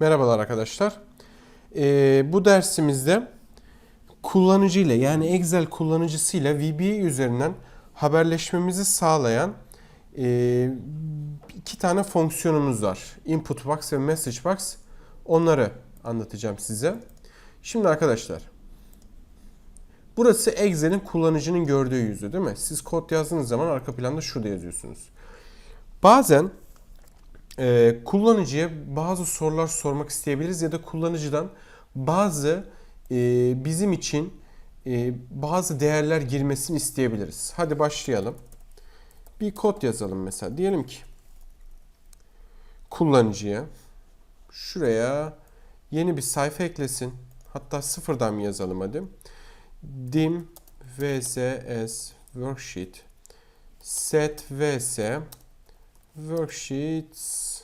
Merhabalar arkadaşlar. Ee, bu dersimizde kullanıcı ile yani Excel kullanıcısıyla VBA üzerinden haberleşmemizi sağlayan e, iki tane fonksiyonumuz var. Input box ve message box. Onları anlatacağım size. Şimdi arkadaşlar Burası Excel'in kullanıcının gördüğü yüzü değil mi? Siz kod yazdığınız zaman arka planda şurada yazıyorsunuz. Bazen e, kullanıcıya bazı sorular sormak isteyebiliriz ya da kullanıcıdan bazı e, bizim için e, bazı değerler girmesini isteyebiliriz. Hadi başlayalım. Bir kod yazalım mesela. Diyelim ki kullanıcıya şuraya yeni bir sayfa eklesin. Hatta sıfırdan mı yazalım hadi. dim vcs worksheet set vs worksheets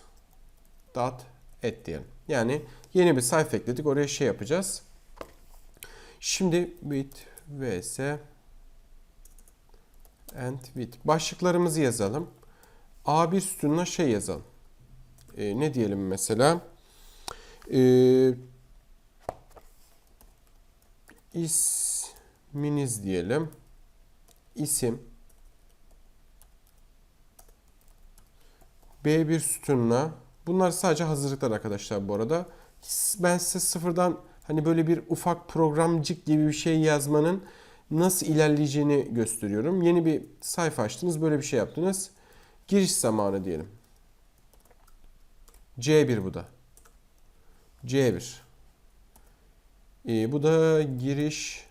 dot add diyelim. Yani yeni bir sayfa ekledik. Oraya şey yapacağız. Şimdi with vs and with başlıklarımızı yazalım. A1 sütununa şey yazalım. Ee, ne diyelim mesela? Ee, isminiz diyelim. İsim B1 sütununa bunlar sadece hazırlıklar arkadaşlar bu arada. Ben size sıfırdan hani böyle bir ufak programcık gibi bir şey yazmanın nasıl ilerleyeceğini gösteriyorum. Yeni bir sayfa açtınız böyle bir şey yaptınız. Giriş zamanı diyelim. C1 bu da. C1. Ee, bu da giriş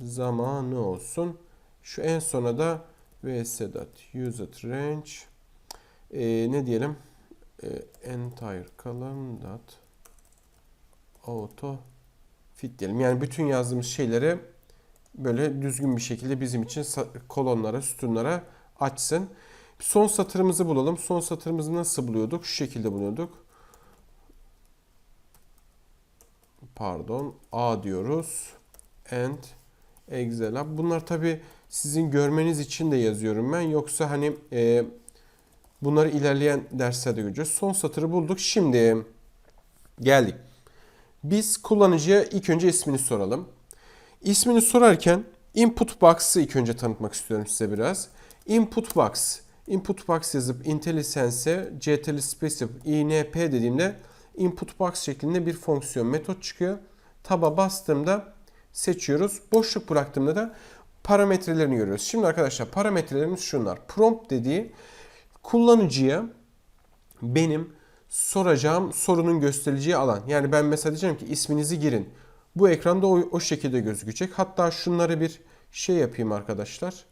zamanı olsun. Şu en sona da vs.userRange e, ne diyelim e, entire column dot auto fit diyelim. Yani bütün yazdığımız şeyleri böyle düzgün bir şekilde bizim için kolonlara, sütunlara açsın. Son satırımızı bulalım. Son satırımızı nasıl buluyorduk? Şu şekilde buluyorduk. Pardon. A diyoruz. And Excel. Bunlar tabi sizin görmeniz için de yazıyorum ben. Yoksa hani e, Bunları ilerleyen derslerde göreceğiz. Son satırı bulduk. Şimdi geldik. Biz kullanıcıya ilk önce ismini soralım. İsmini sorarken input box'ı ilk önce tanıtmak istiyorum size biraz. Input box. Input box yazıp IntelliSense'e ctl space yapıp inp dediğimde input box şeklinde bir fonksiyon metot çıkıyor. Taba bastığımda seçiyoruz. Boşluk bıraktığımda da parametrelerini görüyoruz. Şimdi arkadaşlar parametrelerimiz şunlar. Prompt dediği kullanıcıya benim soracağım sorunun gösterileceği alan. Yani ben mesela diyeceğim ki isminizi girin. Bu ekranda o, o şekilde gözükecek. Hatta şunları bir şey yapayım arkadaşlar.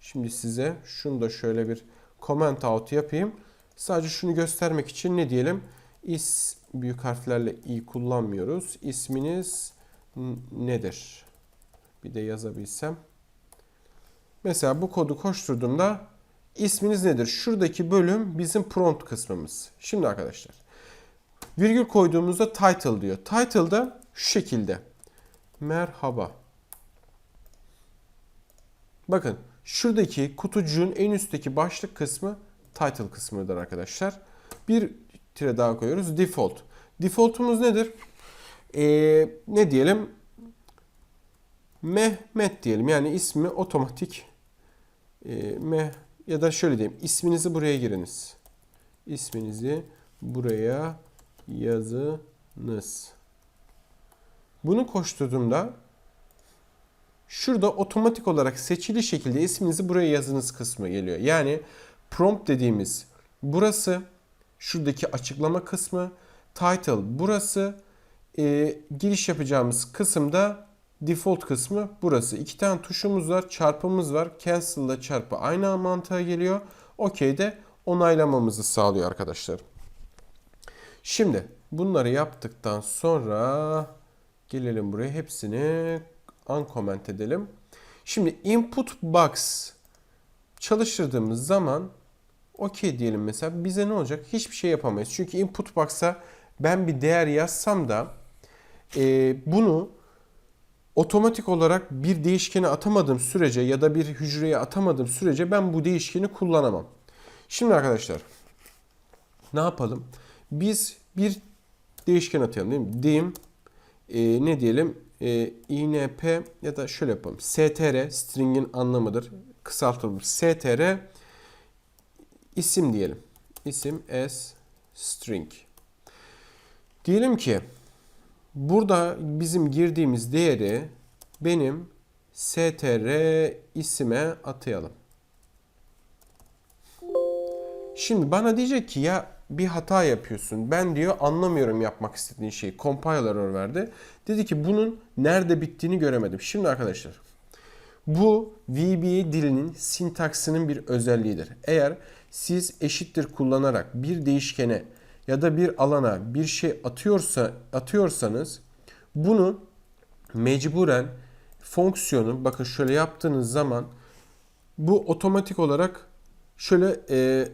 Şimdi size şunu da şöyle bir comment out yapayım. Sadece şunu göstermek için ne diyelim? İs büyük harflerle i kullanmıyoruz. İsminiz nedir? Bir de yazabilsem. Mesela bu kodu koşturduğumda İsminiz nedir? Şuradaki bölüm bizim prompt kısmımız. Şimdi arkadaşlar virgül koyduğumuzda title diyor. Title da şu şekilde. Merhaba. Bakın şuradaki kutucuğun en üstteki başlık kısmı title kısmıdır arkadaşlar. Bir tire daha koyuyoruz. Default. Default'umuz nedir? Ee, ne diyelim? Mehmet diyelim. Yani ismi otomatik e, Mehmet ya da şöyle diyeyim. isminizi buraya giriniz. İsminizi buraya yazınız. Bunu koşturduğumda şurada otomatik olarak seçili şekilde isminizi buraya yazınız kısmı geliyor. Yani prompt dediğimiz burası şuradaki açıklama kısmı title burası e, giriş yapacağımız kısımda Default kısmı burası. İki tane tuşumuz var. Çarpımız var. Cancel ile çarpı aynı mantığa geliyor. OK de onaylamamızı sağlıyor arkadaşlar. Şimdi bunları yaptıktan sonra gelelim buraya. Hepsini uncomment edelim. Şimdi input box çalıştırdığımız zaman OK diyelim mesela bize ne olacak? Hiçbir şey yapamayız. Çünkü input box'a ben bir değer yazsam da e, bunu otomatik olarak bir değişkeni atamadığım sürece ya da bir hücreye atamadığım sürece ben bu değişkeni kullanamam. Şimdi arkadaşlar ne yapalım? Biz bir değişken atayalım değil mi? Dim e, ne diyelim e, inp ya da şöyle yapalım. str string'in anlamıdır. Kısaltılmış str isim diyelim. İsim as string. Diyelim ki burada bizim girdiğimiz değeri benim str isime atayalım. Şimdi bana diyecek ki ya bir hata yapıyorsun. Ben diyor anlamıyorum yapmak istediğin şeyi. Compiler error verdi. Dedi ki bunun nerede bittiğini göremedim. Şimdi arkadaşlar bu VBA dilinin sintaksinin bir özelliğidir. Eğer siz eşittir kullanarak bir değişkene ya da bir alana bir şey atıyorsa atıyorsanız bunu mecburen fonksiyonu bakın şöyle yaptığınız zaman bu otomatik olarak şöyle e,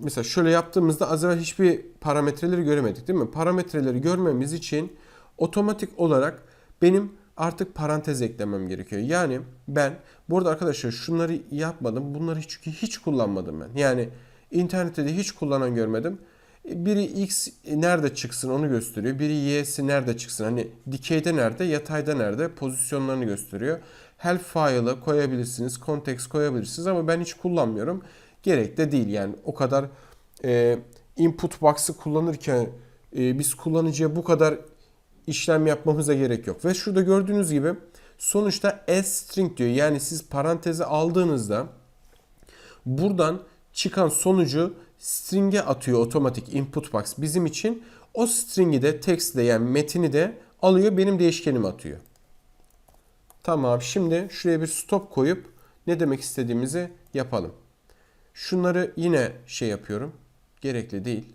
mesela şöyle yaptığımızda az evvel hiçbir parametreleri göremedik değil mi? Parametreleri görmemiz için otomatik olarak benim artık parantez eklemem gerekiyor. Yani ben burada arkadaşlar şunları yapmadım. Bunları hiç, hiç kullanmadım ben. Yani internette de hiç kullanan görmedim. Biri x nerede çıksın onu gösteriyor. Biri y'si nerede çıksın. Hani dikeyde nerede, yatayda nerede pozisyonlarını gösteriyor. Help file'ı koyabilirsiniz, context koyabilirsiniz ama ben hiç kullanmıyorum. Gerek de değil yani o kadar e, input box'ı kullanırken e, biz kullanıcıya bu kadar işlem yapmamıza gerek yok. Ve şurada gördüğünüz gibi sonuçta s string diyor. Yani siz parantezi aldığınızda buradan çıkan sonucu string'e atıyor otomatik input box bizim için. O string'i de text de yani metini de alıyor benim değişkenime atıyor. Tamam şimdi şuraya bir stop koyup ne demek istediğimizi yapalım. Şunları yine şey yapıyorum. Gerekli değil.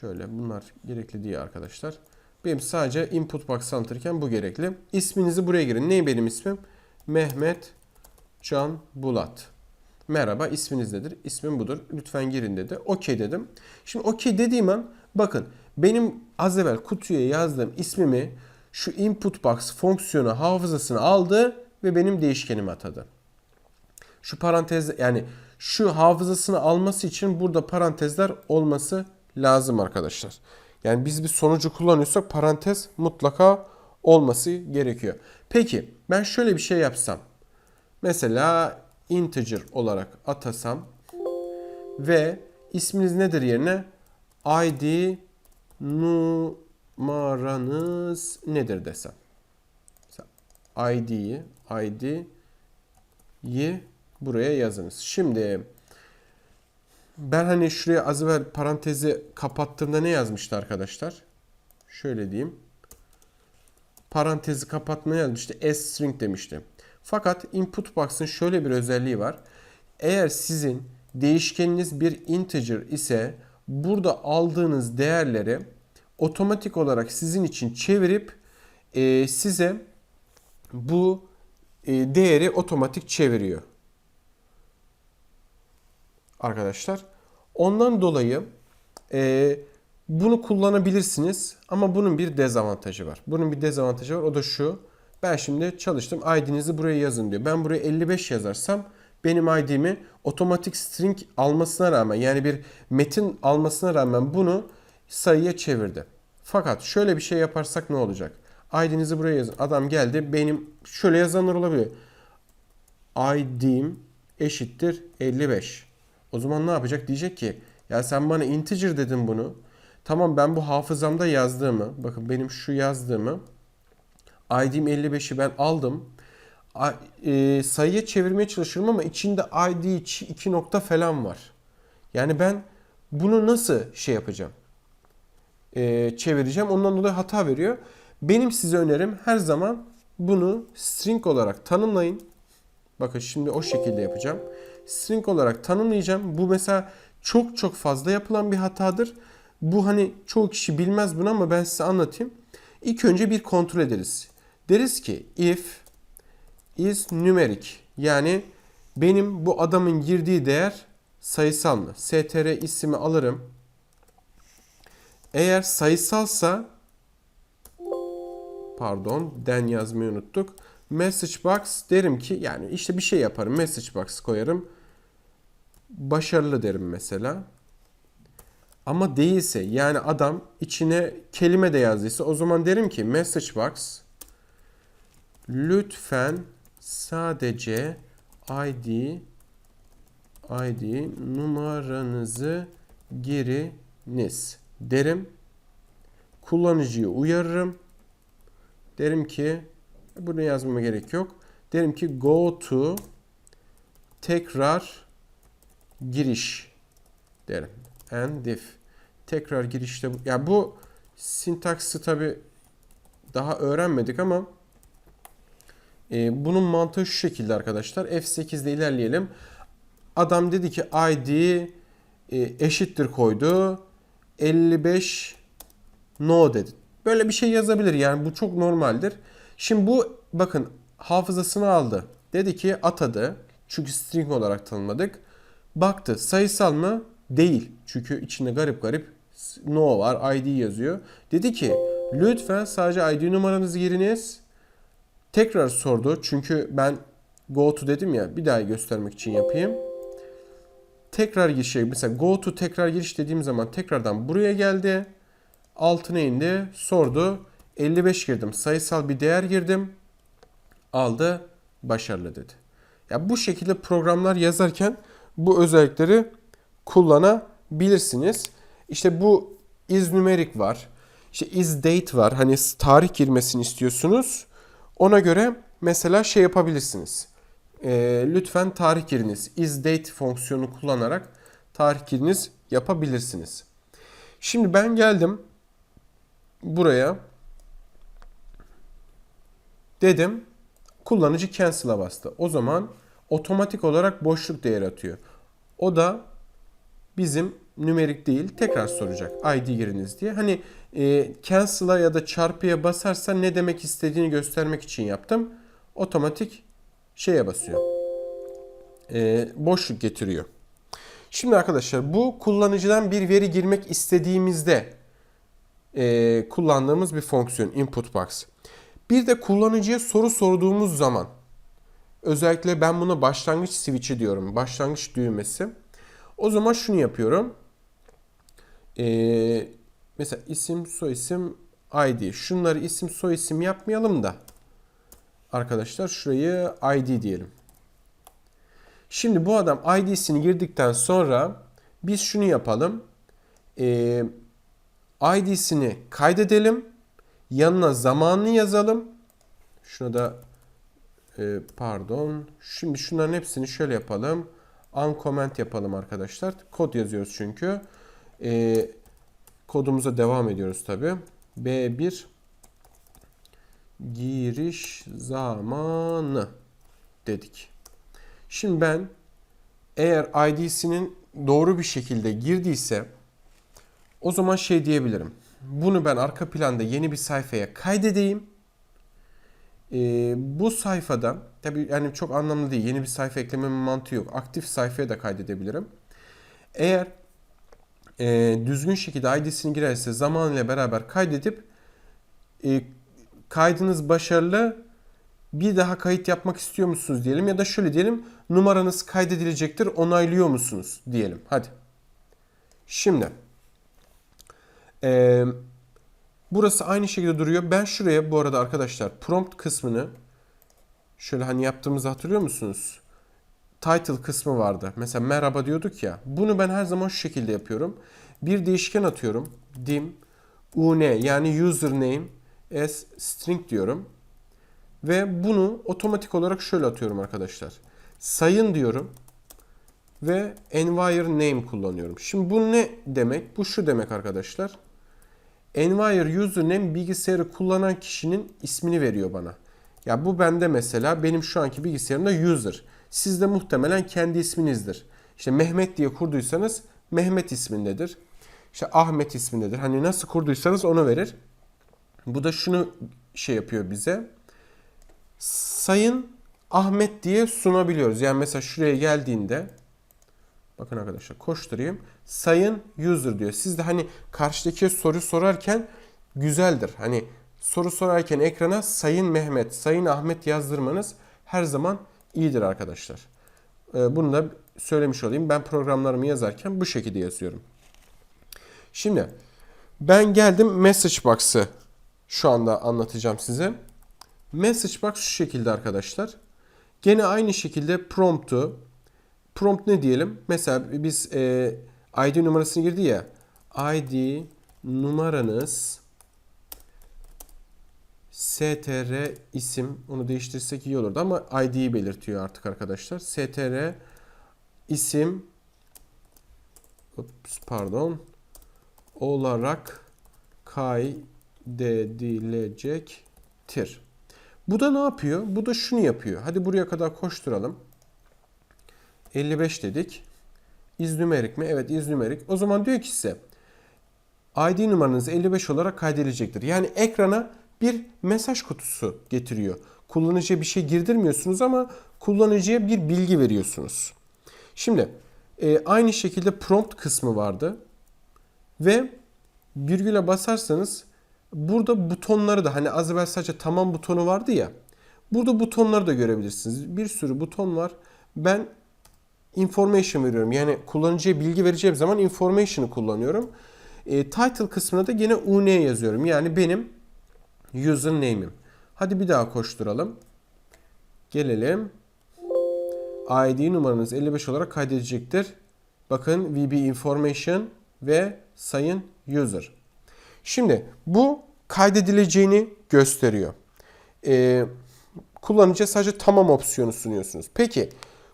Şöyle bunlar gerekli değil arkadaşlar. Benim sadece input box anlatırken bu gerekli. İsminizi buraya girin. Ne benim ismim? Mehmet Can Bulat. Merhaba isminiz nedir? İsmim budur. Lütfen girin dedi. Okey dedim. Şimdi okey dediğim an bakın benim az evvel kutuya yazdığım ismimi şu input box fonksiyonu hafızasını aldı ve benim değişkenime atadı. Şu parantez yani şu hafızasını alması için burada parantezler olması lazım arkadaşlar. Yani biz bir sonucu kullanıyorsak parantez mutlaka olması gerekiyor. Peki ben şöyle bir şey yapsam. Mesela integer olarak atasam ve isminiz nedir yerine id numaranız nedir desem. id'yi id'yi buraya yazınız. Şimdi ben hani şuraya az evvel parantezi kapattığımda ne yazmıştı arkadaşlar? Şöyle diyeyim. Parantezi kapatmaya yazmıştı. S string demişti. Fakat input box'ın şöyle bir özelliği var. Eğer sizin değişkeniniz bir integer ise burada aldığınız değerleri otomatik olarak sizin için çevirip e, size bu e, değeri otomatik çeviriyor arkadaşlar. Ondan dolayı e, bunu kullanabilirsiniz ama bunun bir dezavantajı var. Bunun bir dezavantajı var o da şu. Ben şimdi çalıştım ID'nizi buraya yazın diyor. Ben buraya 55 yazarsam benim ID'mi otomatik string almasına rağmen yani bir metin almasına rağmen bunu sayıya çevirdi. Fakat şöyle bir şey yaparsak ne olacak? ID'nizi buraya yazın. Adam geldi benim şöyle yazanlar olabiliyor. ID'm eşittir 55. O zaman ne yapacak? Diyecek ki ya sen bana integer dedin bunu. Tamam ben bu hafızamda yazdığımı bakın benim şu yazdığımı ID'm 55'i ben aldım. E, sayıya çevirmeye çalışıyorum ama içinde ID 2 nokta falan var. Yani ben bunu nasıl şey yapacağım? E, çevireceğim. Ondan dolayı hata veriyor. Benim size önerim her zaman bunu string olarak tanımlayın. Bakın şimdi o şekilde yapacağım string olarak tanımlayacağım. Bu mesela çok çok fazla yapılan bir hatadır. Bu hani çoğu kişi bilmez bunu ama ben size anlatayım. İlk önce bir kontrol ederiz. Deriz ki if is numeric yani benim bu adamın girdiği değer sayısal mı? str ismi alırım. Eğer sayısalsa pardon den yazmayı unuttuk. Message box derim ki yani işte bir şey yaparım. Message box koyarım başarılı derim mesela. Ama değilse yani adam içine kelime de yazdıysa o zaman derim ki message box lütfen sadece ID ID numaranızı giriniz derim. Kullanıcıyı uyarırım. Derim ki bunu yazmama gerek yok. Derim ki go to tekrar giriş derim. And if tekrar girişte. Ya bu sintaksı tabi daha öğrenmedik ama e, bunun mantığı şu şekilde arkadaşlar. F8'de ilerleyelim. Adam dedi ki ID e, eşittir koydu. 55 no dedi. Böyle bir şey yazabilir yani bu çok normaldir. Şimdi bu bakın hafızasını aldı. Dedi ki atadı. Çünkü string olarak tanımladık. Baktı sayısal mı? Değil. Çünkü içinde garip garip no var, ID yazıyor. Dedi ki lütfen sadece ID numaranızı giriniz. Tekrar sordu. Çünkü ben go to dedim ya bir daha göstermek için yapayım. Tekrar giriş mesela go to tekrar giriş dediğim zaman tekrardan buraya geldi. Altına indi. Sordu. 55 girdim. Sayısal bir değer girdim. Aldı. Başarılı dedi. Ya bu şekilde programlar yazarken bu özellikleri kullanabilirsiniz. İşte bu is numeric var. İşte is date var. Hani tarih girmesini istiyorsunuz. Ona göre mesela şey yapabilirsiniz. E, lütfen tarih giriniz. Is date fonksiyonu kullanarak tarih giriniz yapabilirsiniz. Şimdi ben geldim buraya. Dedim kullanıcı cancel'a bastı. O zaman otomatik olarak boşluk değeri atıyor. O da bizim nümerik değil tekrar soracak ID giriniz diye. Hani e, cancel'a ya da çarpıya basarsa ne demek istediğini göstermek için yaptım. Otomatik şeye basıyor. E, boşluk getiriyor. Şimdi arkadaşlar bu kullanıcıdan bir veri girmek istediğimizde e, kullandığımız bir fonksiyon input box. Bir de kullanıcıya soru sorduğumuz zaman özellikle ben buna başlangıç switch'i diyorum. Başlangıç düğmesi. O zaman şunu yapıyorum. Ee, mesela isim, soyisim, ID. Şunları isim, soyisim yapmayalım da. Arkadaşlar şurayı ID diyelim. Şimdi bu adam ID'sini girdikten sonra biz şunu yapalım. Ee, ID'sini kaydedelim. Yanına zamanını yazalım. Şuna da e, pardon. Şimdi şunların hepsini şöyle yapalım. Uncomment yapalım arkadaşlar. Kod yazıyoruz çünkü. E, kodumuza devam ediyoruz tabi. B1 giriş zamanı dedik. Şimdi ben eğer ID'sinin doğru bir şekilde girdiyse o zaman şey diyebilirim. Bunu ben arka planda yeni bir sayfaya kaydedeyim. Ee, bu sayfada tabi yani çok anlamlı değil. Yeni bir sayfa eklememin mantığı yok. Aktif sayfaya da kaydedebilirim. Eğer e, düzgün şekilde ID'sini girerse zaman ile beraber kaydedip e, kaydınız başarılı bir daha kayıt yapmak istiyor musunuz diyelim ya da şöyle diyelim numaranız kaydedilecektir onaylıyor musunuz diyelim. Hadi. Şimdi ee, burası aynı şekilde duruyor. Ben şuraya bu arada arkadaşlar prompt kısmını şöyle hani yaptığımızı hatırlıyor musunuz? Title kısmı vardı. Mesela merhaba diyorduk ya. Bunu ben her zaman şu şekilde yapıyorum. Bir değişken atıyorum. dim un yani username as string diyorum. Ve bunu otomatik olarak şöyle atıyorum arkadaşlar. Sayın diyorum ve envire name kullanıyorum. Şimdi bu ne demek? Bu şu demek arkadaşlar. Envire username bilgisayarı kullanan kişinin ismini veriyor bana. Ya bu bende mesela benim şu anki bilgisayarımda user. Sizde muhtemelen kendi isminizdir. İşte Mehmet diye kurduysanız Mehmet ismindedir. İşte Ahmet ismindedir. Hani nasıl kurduysanız onu verir. Bu da şunu şey yapıyor bize. Sayın Ahmet diye sunabiliyoruz. Yani mesela şuraya geldiğinde bakın arkadaşlar koşturayım. Sayın user diyor. Siz de hani karşıdaki soru sorarken güzeldir. Hani soru sorarken ekrana Sayın Mehmet, Sayın Ahmet yazdırmanız her zaman iyidir arkadaşlar. Ee, bunu da söylemiş olayım. Ben programlarımı yazarken bu şekilde yazıyorum. Şimdi ben geldim message box'ı şu anda anlatacağım size. Message box şu şekilde arkadaşlar. Gene aynı şekilde prompt'u prompt ne diyelim? Mesela biz e, ID numarasını girdi ya. ID numaranız str isim onu değiştirsek iyi olurdu ama ID'yi belirtiyor artık arkadaşlar. str isim Ups, pardon olarak kaydedilecektir. Bu da ne yapıyor? Bu da şunu yapıyor. Hadi buraya kadar koşturalım. 55 dedik. İznümerik mi? Evet iznümerik. O zaman diyor ki size ID numaranız 55 olarak kaydedilecektir. Yani ekrana bir mesaj kutusu getiriyor. Kullanıcıya bir şey girdirmiyorsunuz ama kullanıcıya bir bilgi veriyorsunuz. Şimdi e, aynı şekilde prompt kısmı vardı. Ve virgüle basarsanız burada butonları da hani az evvel sadece tamam butonu vardı ya. Burada butonları da görebilirsiniz. Bir sürü buton var. Ben information veriyorum. Yani kullanıcıya bilgi vereceğim zaman information'ı kullanıyorum. E, title kısmına da yine UN yazıyorum. Yani benim username'im. Hadi bir daha koşturalım. Gelelim. ID numaranız 55 olarak kaydedecektir. Bakın VB information ve sayın user. Şimdi bu kaydedileceğini gösteriyor. Ee, kullanıcıya sadece tamam opsiyonu sunuyorsunuz. Peki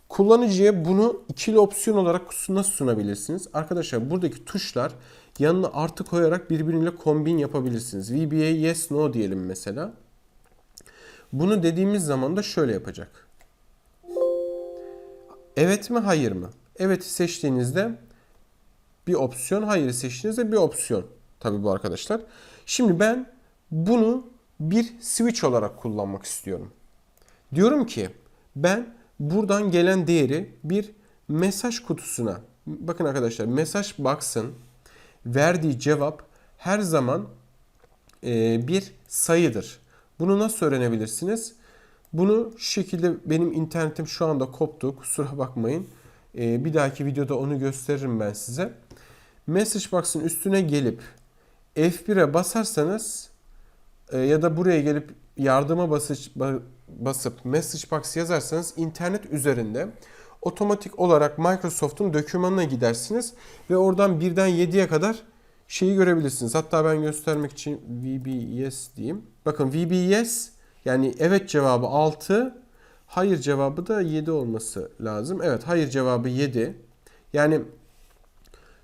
kullanıcıya bunu ikili opsiyon olarak nasıl sunabilirsiniz? Arkadaşlar buradaki tuşlar yanına artı koyarak birbiriyle kombin yapabilirsiniz. VBA yes no diyelim mesela. Bunu dediğimiz zaman da şöyle yapacak. Evet mi hayır mı? Evet seçtiğinizde bir opsiyon, hayır seçtiğinizde bir opsiyon. Tabi bu arkadaşlar. Şimdi ben bunu bir switch olarak kullanmak istiyorum. Diyorum ki ben buradan gelen değeri bir mesaj kutusuna bakın arkadaşlar mesaj box'ın verdiği cevap her zaman e, bir sayıdır. Bunu nasıl öğrenebilirsiniz? Bunu şu şekilde benim internetim şu anda koptu. Kusura bakmayın. E, bir dahaki videoda onu gösteririm ben size. Message box'ın üstüne gelip F1'e basarsanız e, ya da buraya gelip yardıma basış, basıp message box yazarsanız internet üzerinde otomatik olarak Microsoft'un dokümanına gidersiniz ve oradan birden 7'ye kadar şeyi görebilirsiniz. Hatta ben göstermek için VBS diyeyim. Bakın VBS yani evet cevabı 6, hayır cevabı da 7 olması lazım. Evet hayır cevabı 7. Yani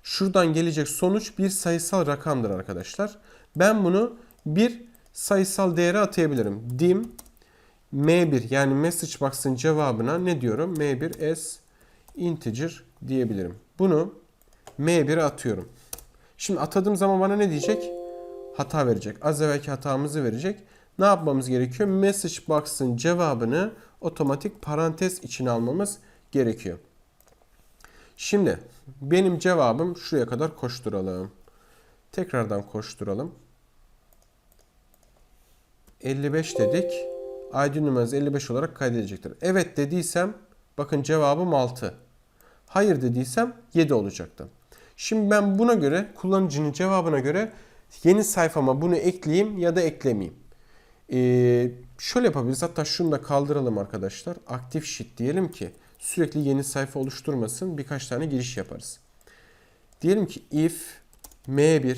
şuradan gelecek sonuç bir sayısal rakamdır arkadaşlar. Ben bunu bir sayısal değere atayabilirim. Dim M1 yani message box'ın cevabına ne diyorum? M1 s integer diyebilirim. Bunu M1'e atıyorum. Şimdi atadığım zaman bana ne diyecek? Hata verecek. Az evvelki hatamızı verecek. Ne yapmamız gerekiyor? Message box'ın cevabını otomatik parantez içine almamız gerekiyor. Şimdi benim cevabım şuraya kadar koşturalım. Tekrardan koşturalım. 55 dedik. ID numaranız 55 olarak kaydedecektir. Evet dediysem bakın cevabım 6. Hayır dediysem 7 olacaktı. Şimdi ben buna göre kullanıcının cevabına göre yeni sayfama bunu ekleyeyim ya da eklemeyeyim. Ee, şöyle yapabiliriz. Hatta şunu da kaldıralım arkadaşlar. Aktif sheet diyelim ki sürekli yeni sayfa oluşturmasın. Birkaç tane giriş yaparız. Diyelim ki if m1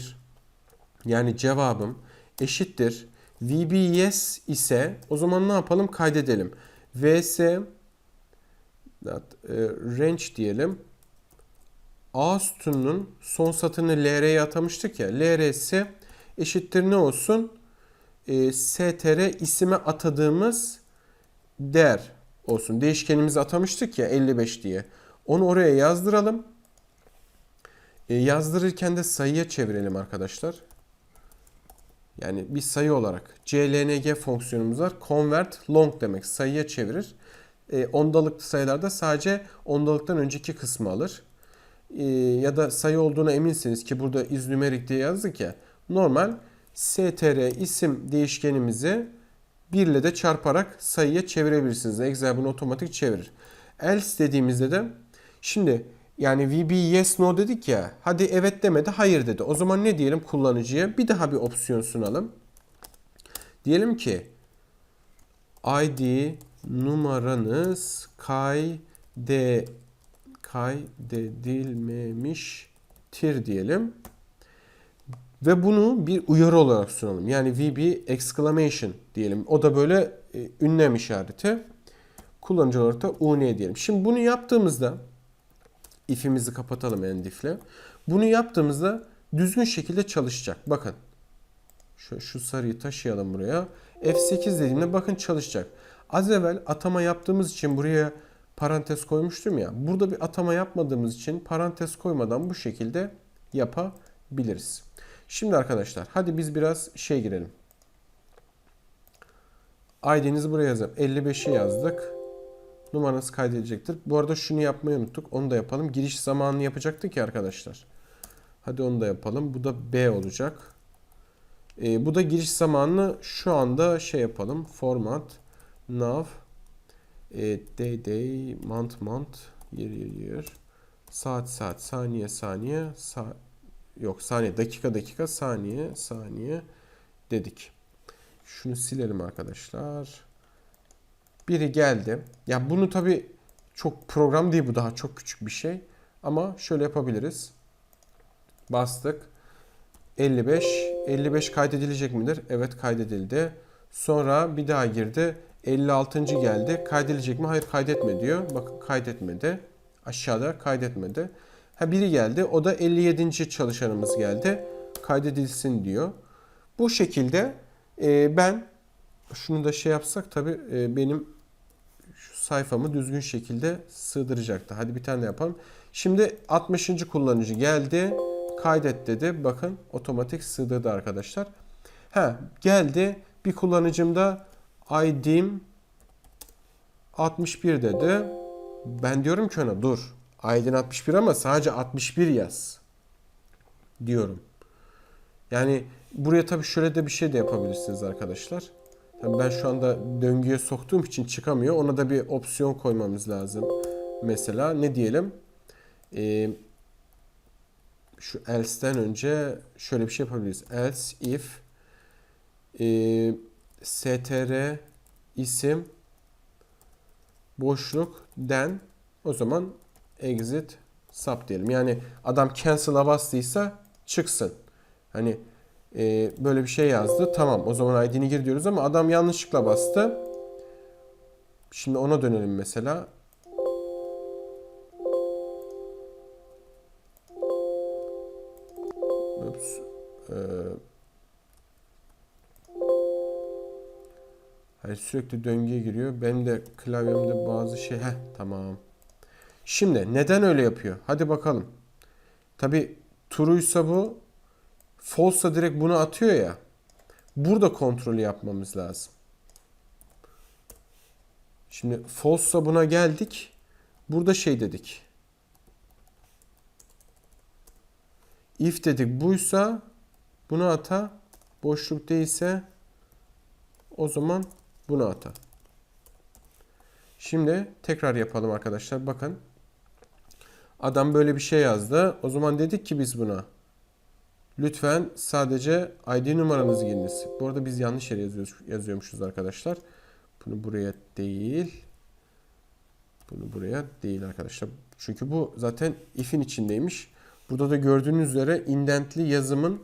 yani cevabım eşittir VBS ise o zaman ne yapalım? Kaydedelim. VS that, e, range diyelim. A sütununun son satırını LR'ye atamıştık ya. LRS eşittir ne olsun? E, STR isime atadığımız değer olsun. Değişkenimizi atamıştık ya 55 diye. Onu oraya yazdıralım. E, yazdırırken de sayıya çevirelim arkadaşlar. Yani bir sayı olarak CLNG fonksiyonumuz var. Convert long demek sayıya çevirir. E, ondalıklı sayılarda sadece ondalıktan önceki kısmı alır. E, ya da sayı olduğuna eminsiniz ki burada iznümerik diye yazdık ya. Normal str isim değişkenimizi 1 ile de çarparak sayıya çevirebilirsiniz. Excel bunu otomatik çevirir. Else dediğimizde de şimdi yani VB yes no dedik ya. Hadi evet demedi hayır dedi. O zaman ne diyelim kullanıcıya? Bir daha bir opsiyon sunalım. Diyelim ki ID numaranız kayde kaydedilmemiştir diyelim. Ve bunu bir uyarı olarak sunalım. Yani VB exclamation diyelim. O da böyle e, ünlem işareti. Kullanıcı olarak da UN diyelim. Şimdi bunu yaptığımızda if'imizi kapatalım end if'le. Bunu yaptığımızda düzgün şekilde çalışacak. Bakın. Şu, şu sarıyı taşıyalım buraya. F8 dediğimde bakın çalışacak. Az evvel atama yaptığımız için buraya parantez koymuştum ya. Burada bir atama yapmadığımız için parantez koymadan bu şekilde yapabiliriz. Şimdi arkadaşlar hadi biz biraz şey girelim. ID'nizi buraya yazalım. 55'i yazdık. Numaranız kaydedilecektir. Bu arada şunu yapmayı unuttuk. Onu da yapalım. Giriş zamanını yapacaktık ya arkadaşlar. Hadi onu da yapalım. Bu da B olacak. Ee, bu da giriş zamanını şu anda şey yapalım. Format nav e, day day month month year year year saat saat saniye saniye sa yok saniye dakika dakika saniye saniye dedik. Şunu silelim arkadaşlar. Biri geldi. Ya bunu tabi çok program değil bu daha çok küçük bir şey. Ama şöyle yapabiliriz. Bastık. 55. 55 kaydedilecek midir? Evet kaydedildi. Sonra bir daha girdi. 56. geldi. Kaydedilecek mi? Hayır kaydetme diyor. Bakın kaydetmedi. Aşağıda kaydetmedi. Ha biri geldi. O da 57. çalışanımız geldi. Kaydedilsin diyor. Bu şekilde e, ben şunu da şey yapsak tabi e, benim sayfamı düzgün şekilde sığdıracaktı. Hadi bir tane yapalım. Şimdi 60. kullanıcı geldi. Kaydet dedi. Bakın otomatik sığdırdı arkadaşlar. Ha geldi. Bir kullanıcım da ID'm 61 dedi. Ben diyorum ki ona dur. ID'in 61 ama sadece 61 yaz. Diyorum. Yani buraya tabii şöyle de bir şey de yapabilirsiniz arkadaşlar. Tabii ben şu anda döngüye soktuğum için çıkamıyor. Ona da bir opsiyon koymamız lazım. Mesela ne diyelim? Ee, şu else'den önce şöyle bir şey yapabiliriz. Else if e, str isim boşluk den o zaman exit sub diyelim. Yani adam cancel'a bastıysa çıksın. Hani e, böyle bir şey yazdı. Tamam o zaman ID'ni gir diyoruz ama adam yanlışlıkla bastı. Şimdi ona dönelim mesela. Ups. Ee, hayır sürekli döngüye giriyor. Benim de klavyemde bazı şey... Heh tamam. Şimdi neden öyle yapıyor? Hadi bakalım. Tabi true'ysa bu false'sa direkt bunu atıyor ya. Burada kontrolü yapmamız lazım. Şimdi false'sa buna geldik. Burada şey dedik. If dedik buysa bunu ata. Boşluk değilse o zaman bunu ata. Şimdi tekrar yapalım arkadaşlar. Bakın. Adam böyle bir şey yazdı. O zaman dedik ki biz buna. Lütfen sadece ID numaranızı giriniz. Bu arada biz yanlış yere yazıyormuşuz arkadaşlar. Bunu buraya değil. Bunu buraya değil arkadaşlar. Çünkü bu zaten if'in içindeymiş. Burada da gördüğünüz üzere indentli yazımın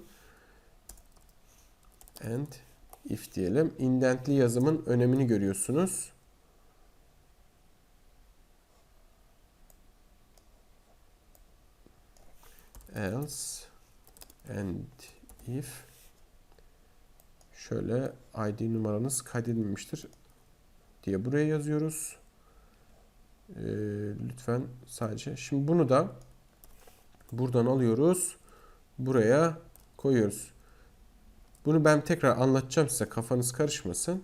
and if diyelim. indentli yazımın önemini görüyorsunuz. else and if şöyle ID numaranız kaydedilmemiştir diye buraya yazıyoruz. Ee, lütfen sadece. Şimdi bunu da buradan alıyoruz. Buraya koyuyoruz. Bunu ben tekrar anlatacağım size. Kafanız karışmasın.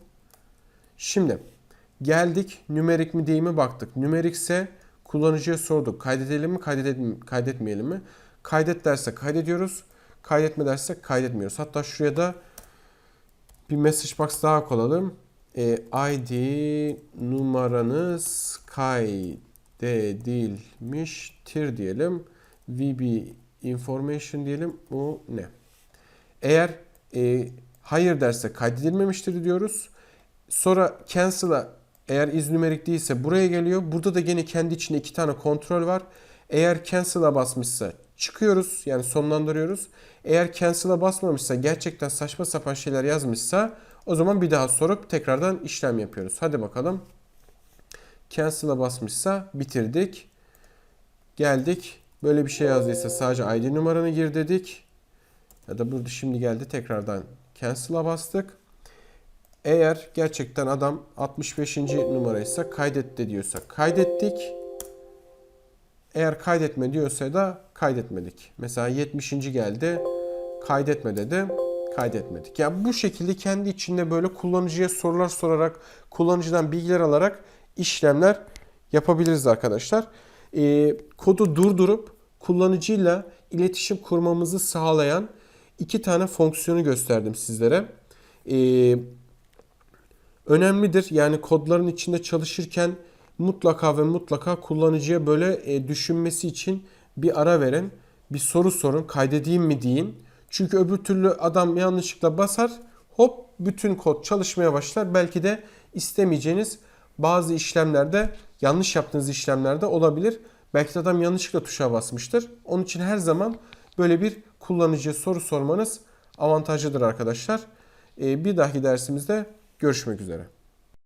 Şimdi geldik nümerik mi değil mi baktık. Nümerikse kullanıcıya sorduk. Kaydedelim mi kaydedelim, kaydetmeyelim mi? Kaydet derse kaydediyoruz. Kaydetme derse kaydetmiyoruz. Hatta şuraya da bir message box daha koyalım. E, ID numaranız kaydedilmiştir diyelim. VB information diyelim. Bu ne? Eğer e, hayır derse kaydedilmemiştir diyoruz. Sonra cancel'a eğer is numerik değilse buraya geliyor. Burada da gene kendi içinde iki tane kontrol var. Eğer cancel'a basmışsa çıkıyoruz yani sonlandırıyoruz. Eğer cancel'a basmamışsa gerçekten saçma sapan şeyler yazmışsa o zaman bir daha sorup tekrardan işlem yapıyoruz. Hadi bakalım. Cancel'a basmışsa bitirdik. Geldik. Böyle bir şey yazdıysa sadece ID numaranı gir dedik. Ya da burada şimdi geldi tekrardan cancel'a bastık. Eğer gerçekten adam 65. numaraysa kaydet de diyorsa kaydettik. Eğer kaydetme diyorsa da kaydetmedik. Mesela 70. geldi. Kaydetme dedi. Kaydetmedik. Yani bu şekilde kendi içinde böyle kullanıcıya sorular sorarak, kullanıcıdan bilgiler alarak işlemler yapabiliriz arkadaşlar. Ee, kodu durdurup kullanıcıyla iletişim kurmamızı sağlayan iki tane fonksiyonu gösterdim sizlere. Ee, önemlidir. Yani kodların içinde çalışırken mutlaka ve mutlaka kullanıcıya böyle e, düşünmesi için bir ara verin. Bir soru sorun. Kaydedeyim mi deyin. Çünkü öbür türlü adam yanlışlıkla basar. Hop bütün kod çalışmaya başlar. Belki de istemeyeceğiniz bazı işlemlerde yanlış yaptığınız işlemlerde olabilir. Belki de adam yanlışlıkla tuşa basmıştır. Onun için her zaman böyle bir kullanıcıya soru sormanız avantajlıdır arkadaşlar. Ee, Bir dahaki dersimizde görüşmek üzere.